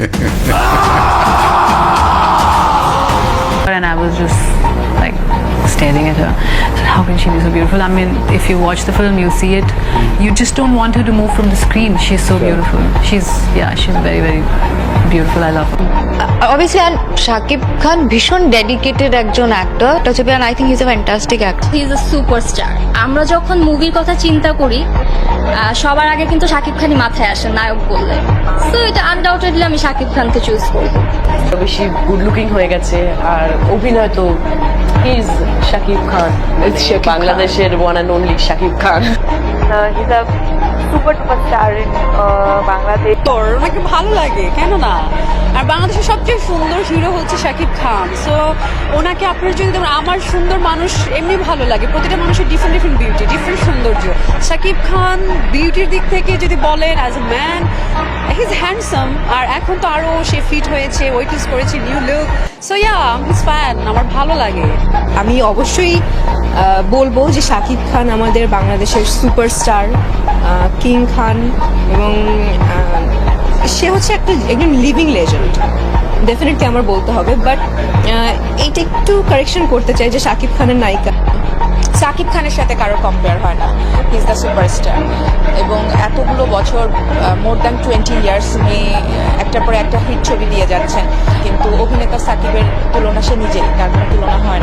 and I was just like staring at her. Said, How can she be so beautiful? I mean, if you watch the film, you'll see it. You just don't want her to move from the screen. She's so beautiful. She's yeah, she's very very beautiful. I love her. Obviously আর শাকিব খান ভীষণ dedicated একজন actor হচ্ছে I think is a fantastic actor he is a superstar আমরা যখন মুভির কথা চিন্তা করি সবার আগে কিন্তু শাকিব খানই মাথায় আসে নায়ক বললে। সো এটা আনডাউটেডলি আমি শাকিব খানকে চুজ করব। বেশি গুড লুকিং হয়ে গেছে আর অভিনয় তো ইজ শাকিব খান বাংলাদেশের one and only Shakib Khan he's a super duper star in Bangladesh. তোর নাকি ভালো লাগে কেন না বাংলাদেশের সবচেয়ে সুন্দর হিরো হচ্ছে শাকিব খান। সো ওনাকে আপনার যদি আমার সুন্দর মানুষ এমনি ভালো লাগে। প্রতিটা মানুষের ডিফারেন্ট ডিফারেন্ট বিউটি ডিফারেন্ট সৌন্দর্য। শাকিব খান বিউটির দিক থেকে যদি বলেন as a man his handsome আর এখন তো আরও সে ফিট হয়েছে ওয়েট লুজ করেছে new look so yeah his fan আমার ভালো লাগে। আমি অবশ্যই বলব যে শাকিব খান আমাদের বাংলাদেশের সুপারস্টার কিং খান এবং সে হচ্ছে একটা একজন লিভিং লেজেন্ড ডেফিনেটলি আমার বলতে হবে বাট এইটা একটু কারেকশন করতে চাই যে শাকিব খানের নায়িকা। সাকিব খানের সাথে কারও কম্পেয়ার হয় না। ইজ দ্য সুপারস্টার এবং এতগুলো বছর মোর দ্যান টোয়েন্টি ইয়ার্স উনি একটার পর একটা হিট ছবি দিয়ে যাচ্ছেন। কিন্তু অভিনেতা সাকিবের তুলনা সে নিজেই, তার কোনো তুলনা হয়